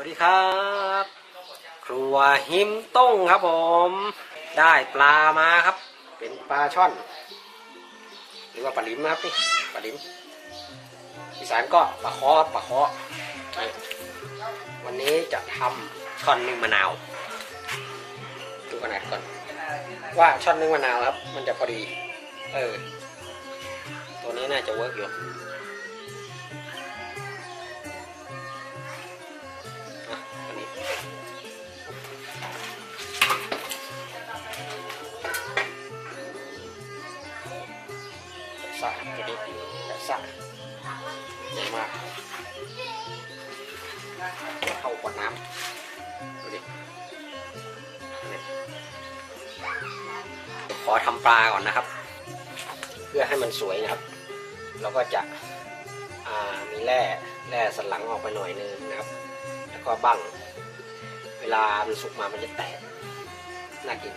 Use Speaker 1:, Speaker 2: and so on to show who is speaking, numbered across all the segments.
Speaker 1: วัสดีครับ ครัวหิมต้งครับผม ได้ปลามาครับ เป็นปลาช่อน หรือว่าปลาลิมครับนี่ปลาลิมอีสานก็ปลาคอปลาคอวันนี้จะทำช่อนนึ่งมะนาวดูขนาดก่อน ว่าช่อนนึ่งมะนาวครับ มันจะพอดี เออ ตัวนี้น่าจะเวิร์กอยู่ สะตัวนี้แต่สะใหญ่มากเข้าขวดน้ำดูดิขอทำปลาก่อนนะครับ เพื่อให้มันสวยนะครับ เราก็จะมีแร่แร่สันหลังออกไปหน่อยนึงนะครับ แล้วก็บั้งเวลามันสุกมามันจะแตกน่ากิน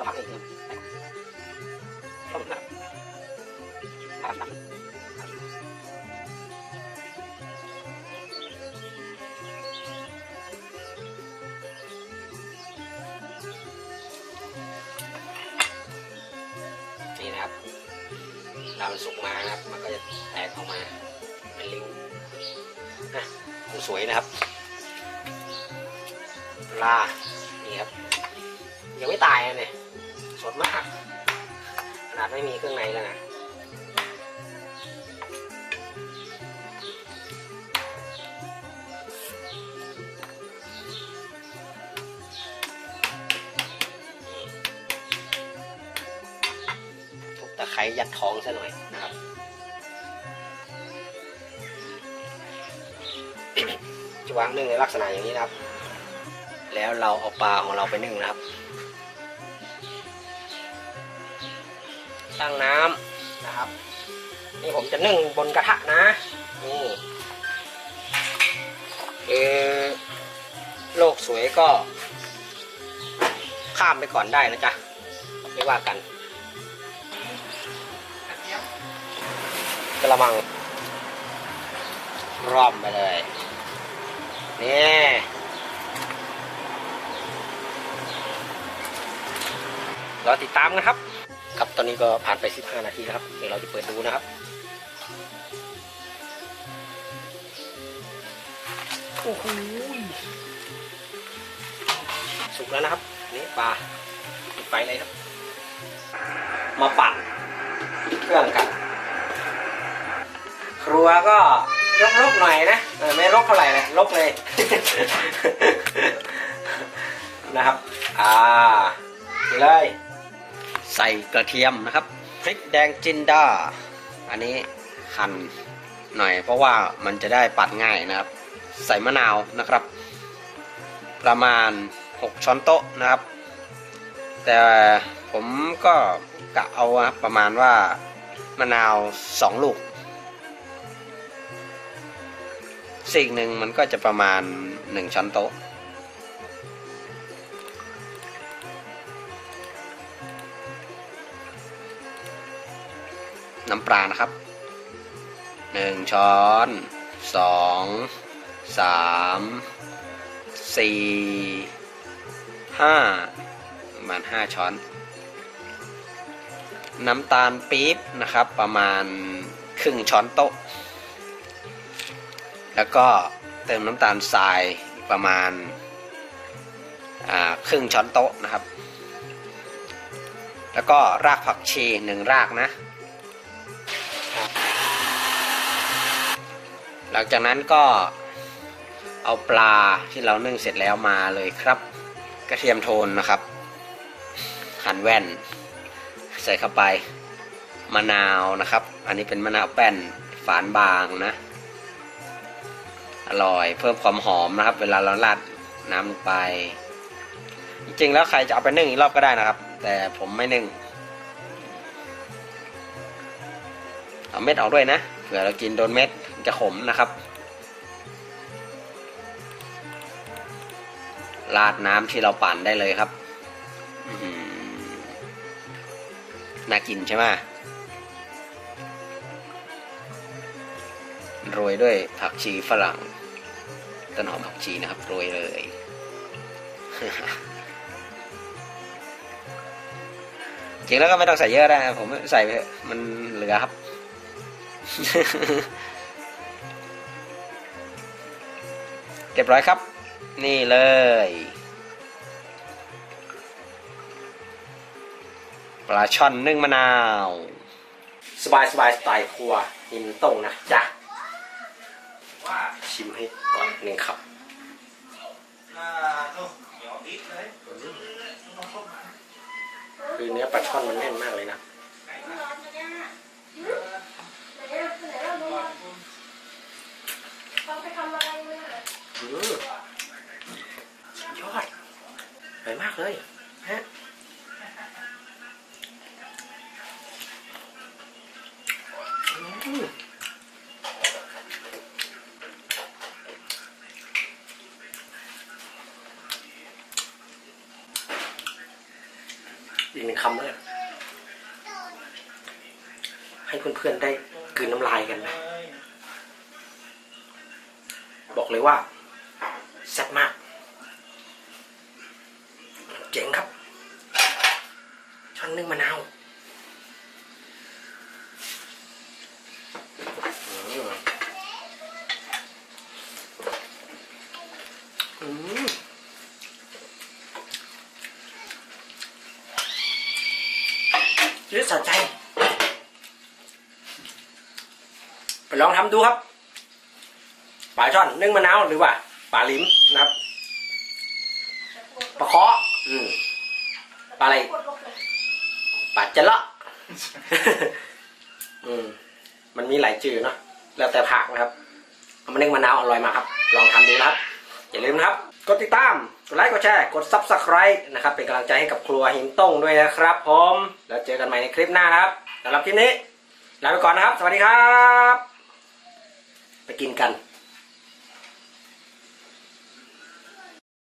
Speaker 1: ราผักเองต้มน้ำผักน้ำนี่นะครับเวลามันสุกมานะครับ มันก็จะแตกออกมาเป็นริ้วนะสวยนะครับปลานี่ครับ ยังไม่ตายนะเนี่ยสดมากขนาดไม่มีเครื่องในแล้วนะทุบตะไคร้ยัดท้องซะหน่อยนะครับจะวางนึ่งในลักษณะอย่างนี้นะครับ แล้วเราเอาปลาของเราไปนึ่งนะครับ ตั้งน้ำนะครับ นี่ผมจะนึ่งบนกระทะนะนี่คือโลกสวยก็ ข้ามไปก่อนได้นะจ๊ะ ไม่ว่ากันกระมังร่อมไปเลย นี่รอติดตามกันครับ ครับตอนนี้ก็ผ่านไป 15 นาทีแล้วครับ เดี๋ยวเราจะเปิดดูนะครับโอ้โหสุกแล้วนะครับนี่ปลาปิดไฟเลยครับ มาปั่นเครื่องกัน ครัวก็รกๆหน่อยนะไม่รกเท่าไหร่เลยรกเลยนะครับ อ่าเลย ใส่กระเทียมนะครับพริกแดงจินดา อันนี้หั่นหน่อย เพราะว่ามันจะได้ปัดง่ายนะครับ ใส่มะนาวนะครับ ประมาณ 6 ช้อนโต๊ะนะครับ แต่ผมก็กะเอาครับประมาณว่ามะนาว 2 ลูกสิ่งหนึ่งมันก็จะประมาณ 1 ช้อนโต๊ะ น้ำปลานะครับ 1 ช้อน 2 3 4 5 ประมาณ 5 ช้อน น้ำตาลปี๊บนะครับ ประมาณครึ่งช้อนโต๊ะ แล้วก็เติมน้ำตาลทรายประมาณครึ่งช้อนโต๊ะนะครับ แล้วก็รากผักชีหนึ่งรากนะ หลังจากนั้นก็เอาปลาที่เรานึ่งเสร็จแล้วมาเลยครับ กระเทียมโทนนะครับ หั่นแว่น ใส่เข้าไปมะนาวนะครับ อันนี้เป็นมะนาวแป้นฝานบางนะ อร่อยเพิ่มความหอมนะครับ เวลาเราราดน้ำลงไป จริงๆแล้วใครจะเอาไปนึ่งอีกรอบก็ได้นะครับ แต่ผมไม่นึ่งเอาเม็ดออกด้วยนะเผื่อเรากินโดนเม็ด จะขมนะครับ ราดน้ำที่เราปั่นได้เลยครับน่ากินใช่ไหมโรยด้วยผักชีฝรั่งต้นหอมผักชีนะครับโรยเลย จริงแล้วก็ไม่ต้องใส่เยอะได้นะผมใส่ไปมันเหลือครับ เรียบร้อยครับ นี่เลย ปลาช่อนนึ่งมะนาว สบายสบายสไตล์ครัวหิมต้งนะจ๊ะชิมให้ก่อนหนึ่งครับคือเนื้อปลาช่อนมันแน่นมากเลยนะ
Speaker 2: เขาไปทำอะไรมา
Speaker 1: อืมสุดยอดอร่อยมากเลยฮะ อีกหนึ่งคำเลยให้เพื่อนๆได้กืนน้ำลายกันนะบอกเลยว่าแซ่บมาก เจ๋งครับช่อนนึ่งมะนาว ยืดสะใจ ไปลองทำดูครับปลาช่อนนึ่งมะนาวหรือว่าปลาลิ้มนะครับปลาเคาะอืมปลาอะไร
Speaker 2: ปลกเลย
Speaker 1: ปลาจะลาะอืมมันมีหลายจืดเนาะแล้วแต่ผักนะครับเอามานึ่งมะนาวอร่อยมากครับ ลองทำดูนะครับอย่าลืมนะครับกดติดตาม กดไลค์กดแชร์กด subscribe นะครับ เป็นกำลังใจให้กับครัวหินต้งด้วยนะครับผมแล้วเจอกันใหม่ในคลิปหน้านะครับสำหรับคลิปนี้ลาไปก่อนนะครับ สวัสดีครับ ไปกินกัน